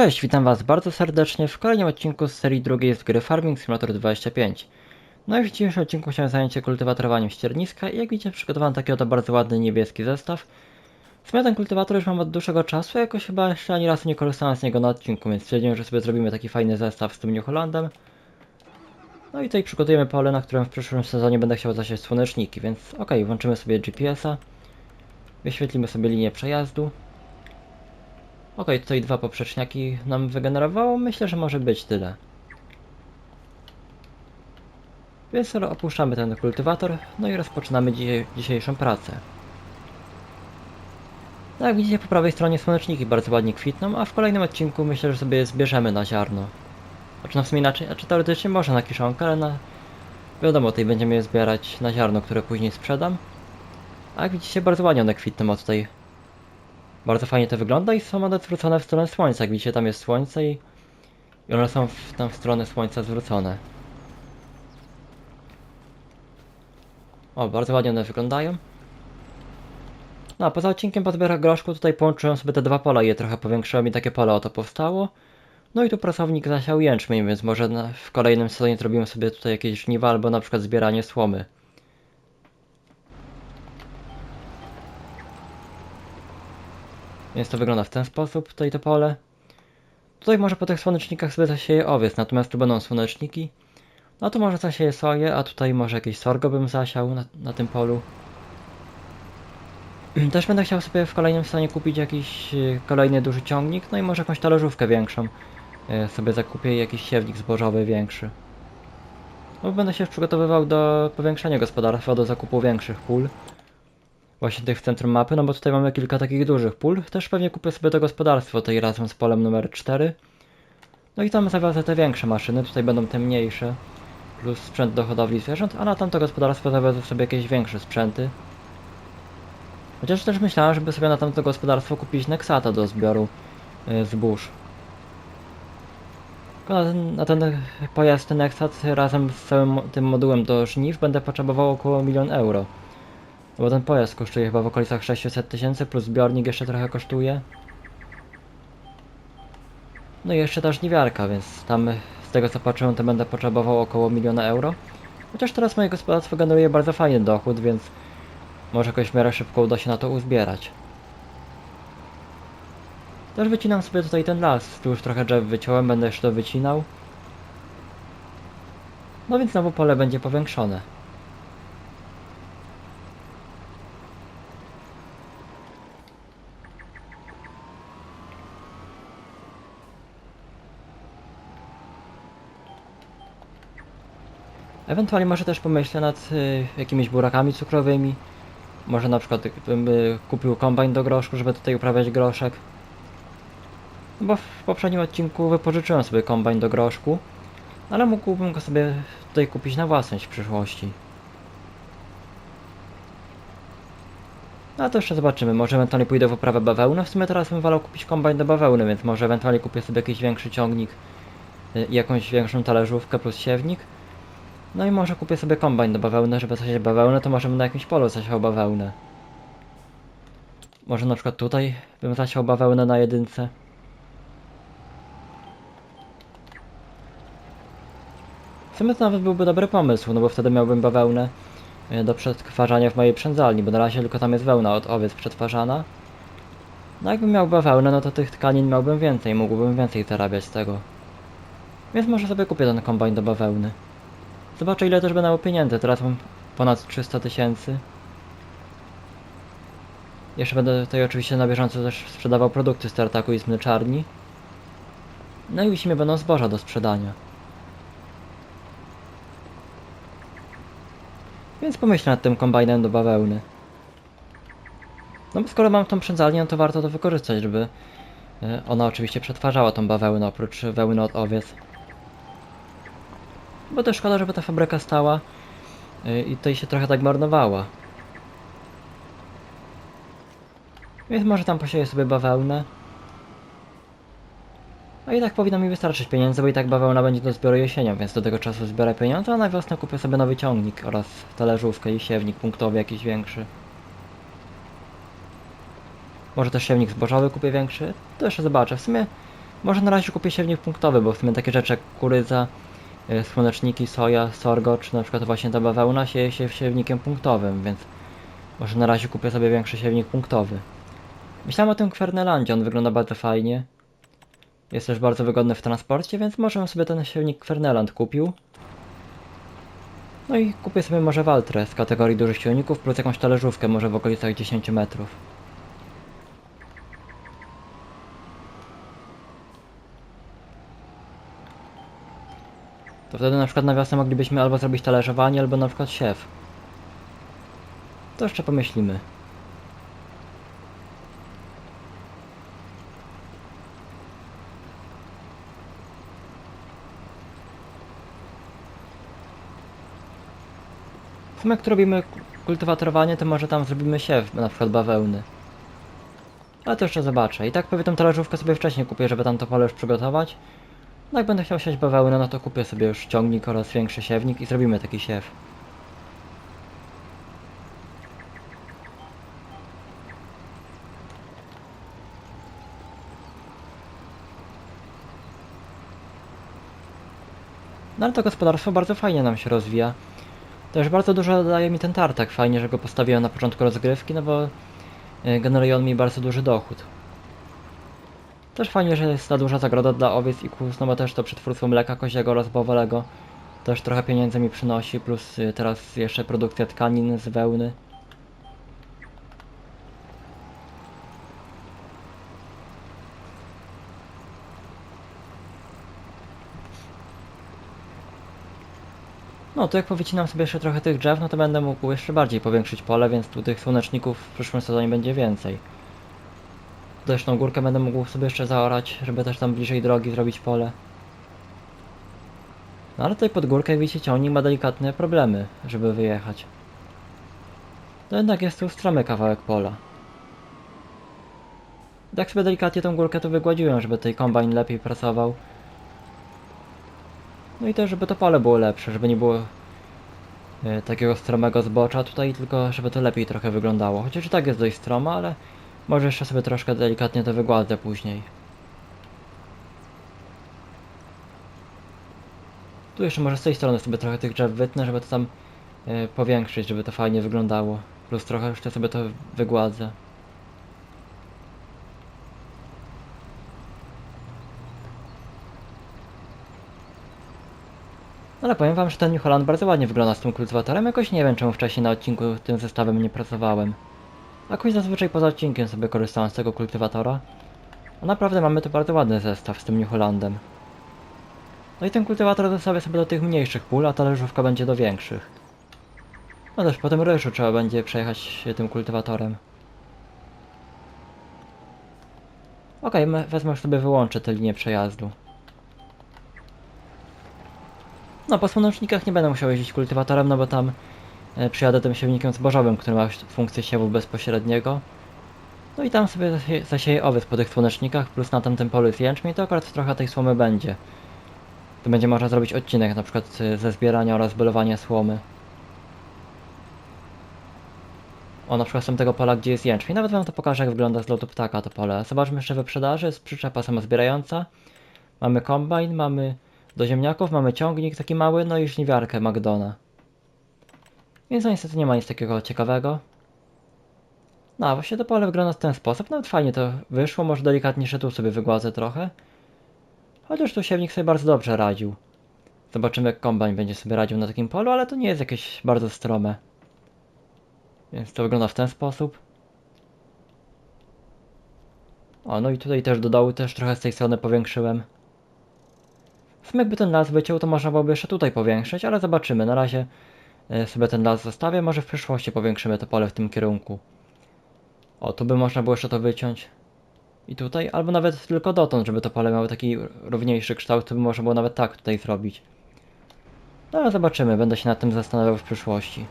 Cześć, witam Was bardzo serdecznie w kolejnym odcinku z serii drugiej z gry Farming Simulator 25. No i w dzisiejszym odcinku chciałem zająć się kultywatorowaniem ścierniska i jak widzicie przygotowałem taki oto bardzo ładny niebieski zestaw. W ten kultywator już mam od dłuższego czasu, jakoś chyba jeszcze ani razu nie korzystałem z niego na odcinku, więc stwierdziłem, że sobie zrobimy taki fajny zestaw z tym New Hollandem. No i tutaj przygotujemy pole, na którym w przyszłym sezonie będę chciał zasiać słoneczniki, więc ok, włączymy sobie GPS-a. Wyświetlimy sobie linię przejazdu. Ok, tutaj dwa poprzeczniaki nam wygenerowało. Myślę, że może być tyle. Więc opuszczamy ten kultywator, no i rozpoczynamy dzisiejszą pracę. No jak widzicie po prawej stronie słoneczniki bardzo ładnie kwitną, a w kolejnym odcinku myślę, że sobie zbierzemy na ziarno. Znaczy no w sumie inaczej, znaczy teoretycznie można na kiszonkę, ale na... Wiadomo, tutaj będziemy je zbierać na ziarno, które później sprzedam. A jak widzicie bardzo ładnie one kwitną od tej bardzo fajnie to wygląda i są one zwrócone w stronę słońca. Jak widzicie, tam jest słońce i, i one są w tam w stronę słońca zwrócone. O, bardzo ładnie one wyglądają. No, a poza odcinkiem po zbiorach groszku tutaj połączyłem sobie te dwa pola i je trochę powiększyłem i takie pole oto powstało. No i tu pracownik zasiał jęczmień, więc może w kolejnym sezonie zrobimy sobie tutaj jakieś żniwa albo na przykład zbieranie słomy. Więc to wygląda w ten sposób, tutaj to pole. Tutaj może po tych słonecznikach sobie zasieje owiec, natomiast tu będą słoneczniki. No to może zasieje soję, a tutaj może jakieś sorgo bym zasiał na, na tym polu. Też będę chciał sobie w kolejnym stanie kupić jakiś y, kolejny duży ciągnik, no i może jakąś talerzówkę większą. Y, sobie zakupię jakiś siewnik zbożowy większy. No będę się przygotowywał do powiększenia gospodarstwa, do zakupu większych pól właśnie tych w centrum mapy, no bo tutaj mamy kilka takich dużych pól. Też pewnie kupię sobie to gospodarstwo tej razem z polem numer 4. No i tam zawiozę te większe maszyny, tutaj będą te mniejsze. Plus sprzęt do hodowli zwierząt, a na tamto gospodarstwo zawiozę sobie jakieś większe sprzęty. Chociaż też myślałem, żeby sobie na tamto gospodarstwo kupić Nexata do zbioru y, zbóż. Tylko na ten, na ten pojazd, ten Nexat razem z całym tym modułem do żniw będę potrzebował około milion euro. No Bo ten pojazd kosztuje chyba w okolicach 600 tysięcy, plus zbiornik jeszcze trochę kosztuje. No i jeszcze ta żniwiarka, więc tam z tego co patrzyłem to będę potrzebował około miliona euro. Chociaż teraz moje gospodarstwo generuje bardzo fajny dochód, więc może jakoś w miarę szybko uda się na to uzbierać. Też wycinam sobie tutaj ten las, tu już trochę drzew wyciąłem, będę jeszcze to wycinał. No więc znowu pole będzie powiększone. Ewentualnie może też pomyślę nad y, jakimiś burakami cukrowymi. Może na przykład bym y, kupił kombajn do groszku, żeby tutaj uprawiać groszek. No bo w poprzednim odcinku wypożyczyłem sobie kombajn do groszku, ale mógłbym go sobie tutaj kupić na własność w przyszłości. No a to jeszcze zobaczymy, może ewentualnie pójdę w uprawę bawełny. W sumie teraz bym wolał kupić kombajn do bawełny, więc może ewentualnie kupię sobie jakiś większy ciągnik y, jakąś większą talerzówkę plus siewnik. No i może kupię sobie kombajn do bawełny, żeby zasiać bawełnę, to możemy na jakimś polu zasiał bawełnę. Może na przykład tutaj bym zasiał bawełnę na jedynce. W sumie to nawet byłby dobry pomysł, no bo wtedy miałbym bawełnę e, do przetwarzania w mojej przędzalni, bo na razie tylko tam jest wełna od owiec przetwarzana. No jakbym miał bawełnę, no to tych tkanin miałbym więcej, mógłbym więcej zarabiać z tego. Więc może sobie kupię ten kombajn do bawełny. Zobaczę ile też miał pieniędzy, teraz mam ponad 300 tysięcy. Jeszcze będę tutaj oczywiście na bieżąco też sprzedawał produkty z tartaku i z mleczarni. No i zimie będą zboża do sprzedania. Więc pomyślę nad tym kombajnem do bawełny. No bo skoro mam tą przędzalnię, to warto to wykorzystać, żeby e, ona oczywiście przetwarzała tą bawełnę oprócz wełny od owiec. Bo to szkoda, żeby ta fabryka stała y, i tutaj się trochę tak marnowała. Więc może tam posieję sobie bawełnę. A i tak powinno mi wystarczyć pieniędzy, bo i tak bawełna będzie do zbioru jesienią, więc do tego czasu zbiorę pieniądze, a na wiosnę kupię sobie nowy ciągnik oraz talerzówkę i siewnik punktowy jakiś większy. Może też siewnik zbożowy kupię większy? To jeszcze zobaczę. W sumie Może na razie kupię siewnik punktowy, bo w sumie takie rzeczy jak kurydza, y, słoneczniki, soja, sorgo, czy na przykład właśnie ta bawełna sieje się siewnikiem punktowym, więc może na razie kupię sobie większy siewnik punktowy. Myślałem o tym Kwernelandzie, on wygląda bardzo fajnie. Jest też bardzo wygodny w transporcie, więc może sobie ten siewnik Kwerneland kupił. No i kupię sobie może Waltrę z kategorii dużych silników plus jakąś talerzówkę może w okolicach 10 metrów. To wtedy na przykład na wiosnę moglibyśmy albo zrobić talerzowanie, albo na przykład siew. To jeszcze pomyślimy. W sumie jak robimy kultywatorowanie, to może tam zrobimy siew, na przykład bawełny. Ale to jeszcze zobaczę. I tak pewnie tą talerzówkę sobie wcześniej kupię, żeby tam to pole już przygotować. No jak będę chciał siać bawełnę, no to kupię sobie już ciągnik oraz większy siewnik i zrobimy taki siew. No ale to gospodarstwo bardzo fajnie nam się rozwija. Też bardzo dużo daje mi ten tartak. Fajnie, że go postawiłem na początku rozgrywki, no bo y, generuje on mi bardzo duży dochód. Też fajnie, że jest ta duża zagroda dla owiec i kóz, no bo też to przetwórstwo mleka koziego oraz bawolego też trochę pieniędzy mi przynosi, plus y, teraz jeszcze produkcja tkanin z wełny. No, to jak powycinam sobie jeszcze trochę tych drzew, no to będę mógł jeszcze bardziej powiększyć pole, więc tu tych słoneczników w przyszłym sezonie będzie więcej. Też tą górkę będę mógł sobie jeszcze zaorać, żeby też tam bliżej drogi zrobić pole. No ale tutaj pod górkę, widzicie, ciągnik ma delikatne problemy, żeby wyjechać. To jednak jest tu stromy kawałek pola. Tak sobie delikatnie tą górkę tu wygładziłem, żeby tutaj kombajn lepiej pracował. No i też, żeby to pole było lepsze, żeby nie było e, takiego stromego zbocza tutaj, tylko żeby to lepiej trochę wyglądało. Chociaż i tak jest dość stroma, ale może jeszcze sobie troszkę delikatnie to wygładzę później. Tu jeszcze może z tej strony sobie trochę tych drzew wytnę, żeby to tam e, powiększyć, żeby to fajnie wyglądało. Plus trochę jeszcze sobie to wygładzę. Ale powiem wam, że ten New Holland bardzo ładnie wygląda z tym kultywatorem. Jakoś nie wiem, czemu wcześniej na odcinku tym zestawem nie pracowałem. Jakoś zazwyczaj poza odcinkiem sobie korzystałem z tego kultywatora. A naprawdę mamy tu bardzo ładny zestaw z tym New Hollandem. No i ten kultywator zostawię sobie do tych mniejszych pól, a talerzówka będzie do większych. No też po tym ryszu trzeba będzie przejechać tym kultywatorem. Okej, okay, wezmę sobie wyłączę tę linię przejazdu. No, po słonecznikach nie będę musiał jeździć kultywatorem, no bo tam przyjadę tym siewnikiem zbożowym, który ma funkcję siewu bezpośredniego. No i tam sobie zasie, zasieję owiec po tych słonecznikach, plus na tamtym polu jest jęczmień, to akurat trochę tej słomy będzie. To będzie można zrobić odcinek, na przykład e, ze zbierania oraz belowania słomy. O, na przykład z tego pola, gdzie jest jęczmień. Nawet wam to pokażę, jak wygląda z lotu ptaka to pole. Zobaczmy jeszcze wyprzedaży. Jest przyczepa samozbierająca. Mamy kombajn, mamy do ziemniaków mamy ciągnik taki mały, no i żniwiarkę McDona. Więc no niestety nie ma nic takiego ciekawego. No, a właśnie to pole wygląda w ten sposób. Nawet fajnie to wyszło, może delikatnie jeszcze tu sobie wygładzę trochę. Chociaż tu siewnik sobie bardzo dobrze radził. Zobaczymy jak kombajn będzie sobie radził na takim polu, ale to nie jest jakieś bardzo strome. Więc to wygląda w ten sposób. O, no i tutaj też do dołu też trochę z tej strony powiększyłem. W sumie jakby ten las wyciął, to można byłoby jeszcze tutaj powiększyć, ale zobaczymy. Na razie sobie ten las zostawię, może w przyszłości powiększymy to pole w tym kierunku. O, tu by można było jeszcze to wyciąć. I tutaj, albo nawet tylko dotąd, żeby to pole miało taki równiejszy kształt, to by można było nawet tak tutaj zrobić. No ale zobaczymy, będę się nad tym zastanawiał w przyszłości.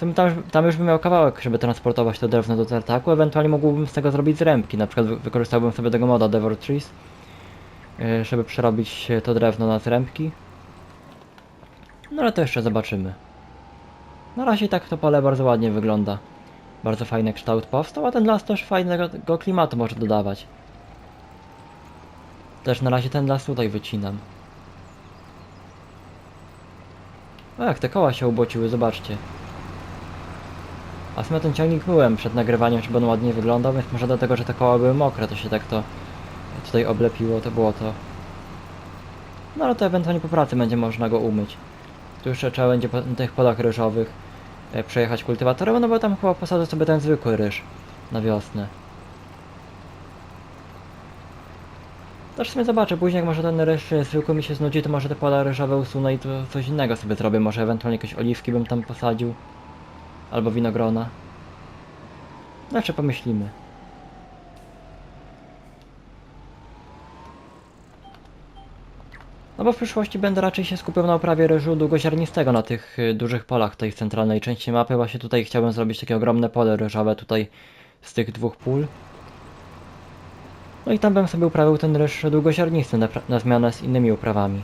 Tam, tam już bym miał kawałek, żeby transportować to drewno do tartaku, ewentualnie mógłbym z tego zrobić zrębki, na przykład wykorzystałbym sobie tego moda Devor Trees E, żeby przerobić to drewno na zrębki. No ale to jeszcze zobaczymy. Na razie tak to pole bardzo ładnie wygląda. Bardzo fajny kształt powstał, a ten las też fajnego klimatu może dodawać. Też na razie ten las tutaj wycinam. O, jak te koła się ubociły, zobaczcie. A sumie ten ciągnik myłem przed nagrywaniem, żeby on ładnie wyglądał, więc może dlatego, że te koła były mokre, to się tak to tutaj oblepiło, to było to. No ale to ewentualnie po pracy będzie można go umyć. Tu jeszcze trzeba będzie po tych polach ryżowych przejechać kultywatorem, no bo tam chyba posadzę sobie ten zwykły ryż na wiosnę. Też w sumie zobaczę później, jak może ten ryż e, zwykły mi się znudzi, to może te pola ryżowe usunę i to coś innego sobie zrobię. Może ewentualnie jakieś oliwki bym tam posadził. Albo winogrona. Znaczy pomyślimy. No bo w przyszłości będę raczej się skupiał na uprawie ryżu długoziarnistego na tych y, dużych polach tej centralnej części mapy. Właśnie tutaj chciałbym zrobić takie ogromne pole ryżowe tutaj z tych dwóch pól. No i tam bym sobie uprawił ten ryż długoziarnisty na, na zmianę z innymi uprawami.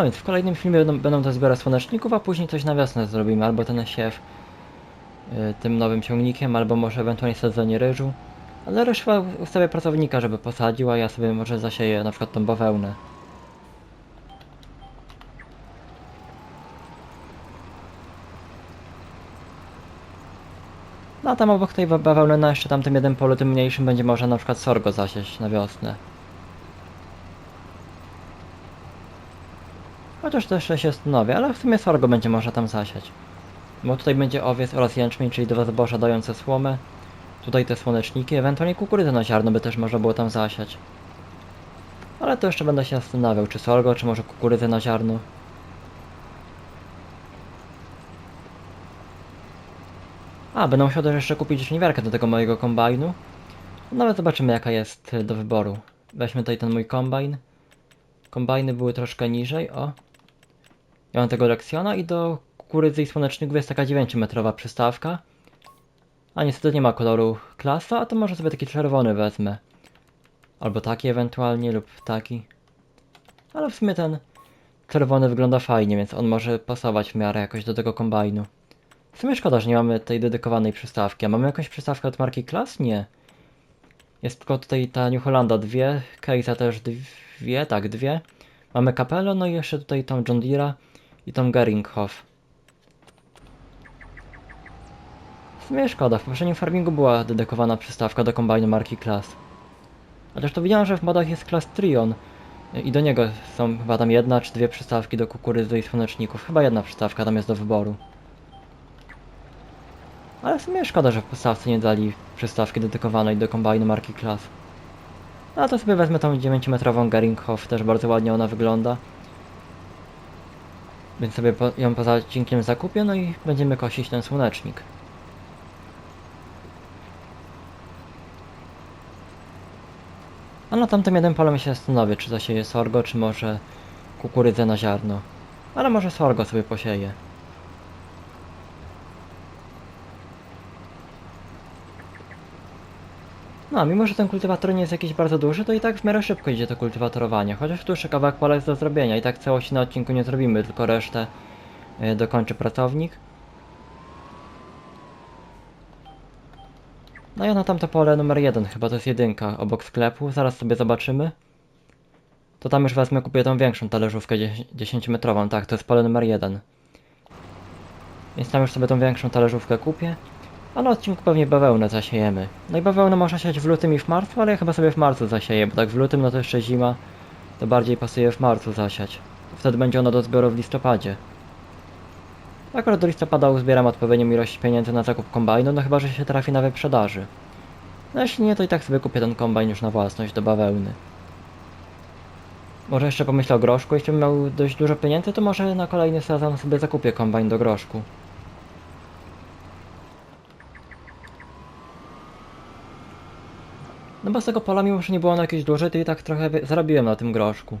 No więc w kolejnym filmie będą, będą te zbiory słoneczników, a później coś na wiosnę zrobimy, albo ten siew y, tym nowym ciągnikiem, albo może ewentualnie sadzenie ryżu. Ale ryż chyba ustawię pracownika, żeby posadził, a ja sobie może zasieję na przykład tą bawełnę. No a tam obok tej ba- bawełny na jeszcze tamtym jeden polu, tym mniejszym będzie można na przykład sorgo zasieć na wiosnę. Chociaż jeszcze się stanowi, ale w sumie sorgo będzie można tam zasiać. Bo tutaj będzie owiec oraz jęczmień, czyli dwa zboża dające słomę. Tutaj te słoneczniki, ewentualnie kukurydzę na ziarno by też można było tam zasiać. Ale to jeszcze będę się zastanawiał, czy sorgo, czy może kukurydzę na ziarno. A, będę musiał też jeszcze kupić żniwiarkę do tego mojego kombajnu. Nawet zobaczymy jaka jest do wyboru. Weźmy tutaj ten mój kombajn. Kombajny były troszkę niżej, o. Ja mam tego Lexiona i do kukurydzy i słoneczników jest taka 9-metrowa przystawka. A niestety nie ma koloru klasa, a to może sobie taki czerwony wezmę. Albo taki ewentualnie, lub taki. Ale w sumie ten czerwony wygląda fajnie, więc on może pasować w miarę jakoś do tego kombajnu. W sumie szkoda, że nie mamy tej dedykowanej przystawki. A mamy jakąś przystawkę od marki Klas? Nie. Jest tylko tutaj ta New Hollanda dwie, Case'a też dwie, tak dwie. Mamy Capello, no i jeszcze tutaj tą John Deere'a i tą Geringhoff. W sumie szkoda, w poprzednim farmingu była dedykowana przystawka do kombajnu marki Class. Chociaż to widziałem, że w modach jest Class Trion i do niego są chyba tam jedna czy dwie przystawki do kukurydzy i słoneczników. Chyba jedna przystawka tam jest do wyboru. Ale w sumie szkoda, że w podstawce nie dali przystawki dedykowanej do kombajnu marki Class. A to sobie wezmę tą 9-metrową Geringhoff, też bardzo ładnie ona wygląda. Więc sobie po, ją poza odcinkiem zakupię, no i będziemy kosić ten słonecznik. A na tamtym jeden polu się zastanowię, czy zasieję sorgo, czy może kukurydzę na ziarno. Ale może sorgo sobie posieję. No, mimo że ten kultywator nie jest jakiś bardzo duży, to i tak w miarę szybko idzie to kultywatorowanie. Chociaż tu jeszcze kawałek pola jest do zrobienia. I tak całości na odcinku nie zrobimy, tylko resztę y, dokończy pracownik. No i na tamto pole numer jeden, chyba to jest jedynka obok sklepu. Zaraz sobie zobaczymy. To tam już wezmę, kupię tą większą talerzówkę 10-metrową. Tak, to jest pole numer jeden. Więc tam już sobie tą większą talerzówkę kupię. A na odcinku pewnie bawełnę zasiejemy. No i bawełnę można siać w lutym i w marcu, ale ja chyba sobie w marcu zasieję, bo tak w lutym no to jeszcze zima, to bardziej pasuje w marcu zasiać. Wtedy będzie ona do zbioru w listopadzie. Akurat do listopada uzbieram odpowiednią ilość pieniędzy na zakup kombajnu, no chyba, że się trafi na wyprzedaży. No jeśli nie, to i tak sobie kupię ten kombajn już na własność do bawełny. Może jeszcze pomyślę o groszku, jeśli bym miał dość dużo pieniędzy, to może na kolejny sezon sobie zakupię kombajn do groszku. No bo z tego pola, mimo że nie było ono jakieś duże, to i tak trochę zarobiłem na tym groszku.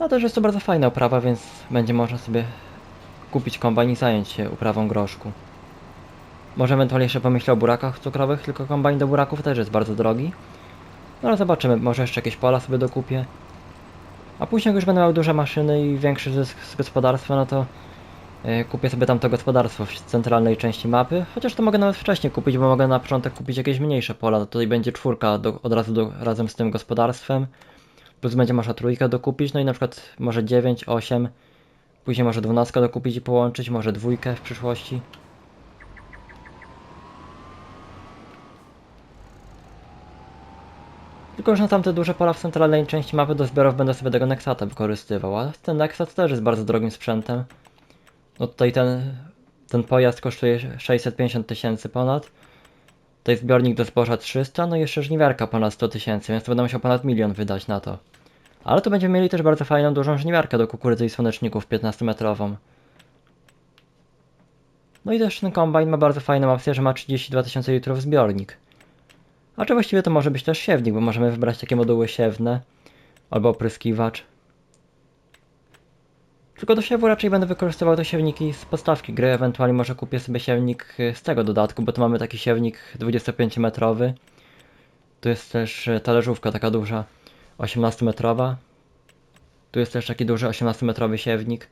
No też jest to bardzo fajna oprawa, więc będzie można sobie kupić kombajn i zająć się uprawą groszku. Może ewentualnie jeszcze pomyślę o burakach cukrowych, tylko kombajn do buraków też jest bardzo drogi. No ale zobaczymy, może jeszcze jakieś pola sobie dokupię. A później jak już będę miał duże maszyny i większy zysk z gospodarstwa, no to kupię sobie tamto gospodarstwo w centralnej części mapy. Chociaż to mogę nawet wcześniej kupić, bo mogę na początek kupić jakieś mniejsze pola. Tutaj będzie czwórka do, od razu do, razem z tym gospodarstwem. Plus będzie można trójkę dokupić, no i na przykład może 9, 8. Później może 12 dokupić i połączyć, może dwójkę w przyszłości. Tylko, że na tamte duże pola w centralnej części mapy do zbiorów będę sobie tego Nexata wykorzystywał, a ten Nexat też jest bardzo drogim sprzętem. No tutaj ten, ten pojazd kosztuje 650 tysięcy ponad. Tutaj zbiornik do zboża 300, no i jeszcze żniwiarka ponad 100 tysięcy, więc to będę musiał ponad milion wydać na to. Ale tu będziemy mieli też bardzo fajną, dużą żniwiarkę do kukurydzy i słoneczników 15-metrową. No i też ten kombajn ma bardzo fajną opcję, że ma 32 tysiące litrów zbiornik. A czy właściwie to może być też siewnik, bo możemy wybrać takie moduły siewne albo opryskiwacz. Tylko do siewu raczej będę wykorzystywał te siewniki z podstawki gry, ewentualnie może kupię sobie siewnik y, z tego dodatku, bo tu mamy taki siewnik 25-metrowy. Tu jest też y, talerzówka taka duża, 18-metrowa. Tu jest też taki duży 18-metrowy siewnik.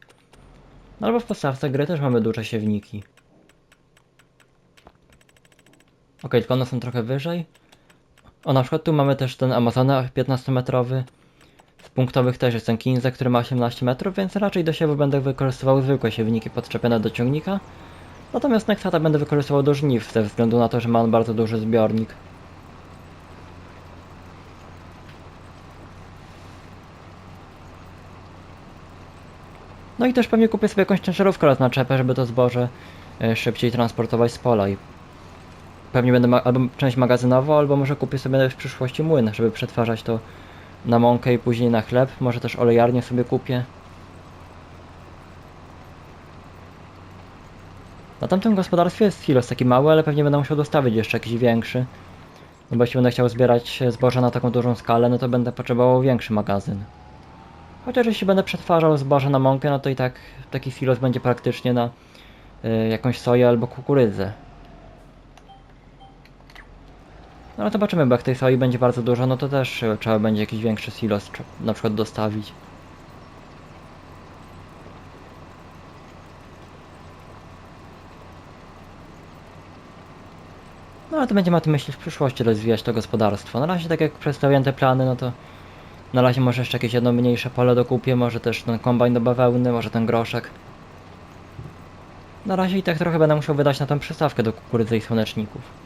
Albo w podstawce gry też mamy duże siewniki. Ok, tylko one są trochę wyżej. O, na przykład tu mamy też ten Amazona 15-metrowy. Punktowych też jest ten Kinza, który ma 18 metrów, więc raczej do siewu będę wykorzystywał zwykłe siewniki podczepione do ciągnika. Natomiast Nexata będę wykorzystywał do żniw, ze względu na to, że ma on bardzo duży zbiornik. No i też pewnie kupię sobie jakąś ciężarówkę raz na czepę, żeby to zboże e, szybciej transportować z pola i pewnie będę albo część magazynowo, albo może kupię sobie w przyszłości młyn, żeby przetwarzać to na mąkę i później na chleb. Może też olejarnię sobie kupię. Na tamtym gospodarstwie jest silos taki mały, ale pewnie będę musiał dostawić jeszcze jakiś większy. No bo jeśli będę chciał zbierać zboże na taką dużą skalę, no to będę potrzebował większy magazyn. Chociaż jeśli będę przetwarzał zboże na mąkę, no to i tak taki silos będzie praktycznie na y, jakąś soję albo kukurydzę. No ale zobaczymy, bo jak tej soi będzie bardzo dużo, no to też e, trzeba będzie jakiś większy silos na przykład dostawić. No ale to będziemy o tym myśleć w przyszłości, rozwijać to gospodarstwo. Na razie tak jak przedstawiłem te plany, no to na razie może jeszcze jakieś jedno mniejsze pole dokupię, może też ten kombajn do bawełny, może ten groszek. Na razie i tak trochę będę musiał wydać na tą przystawkę do kukurydzy i słoneczników.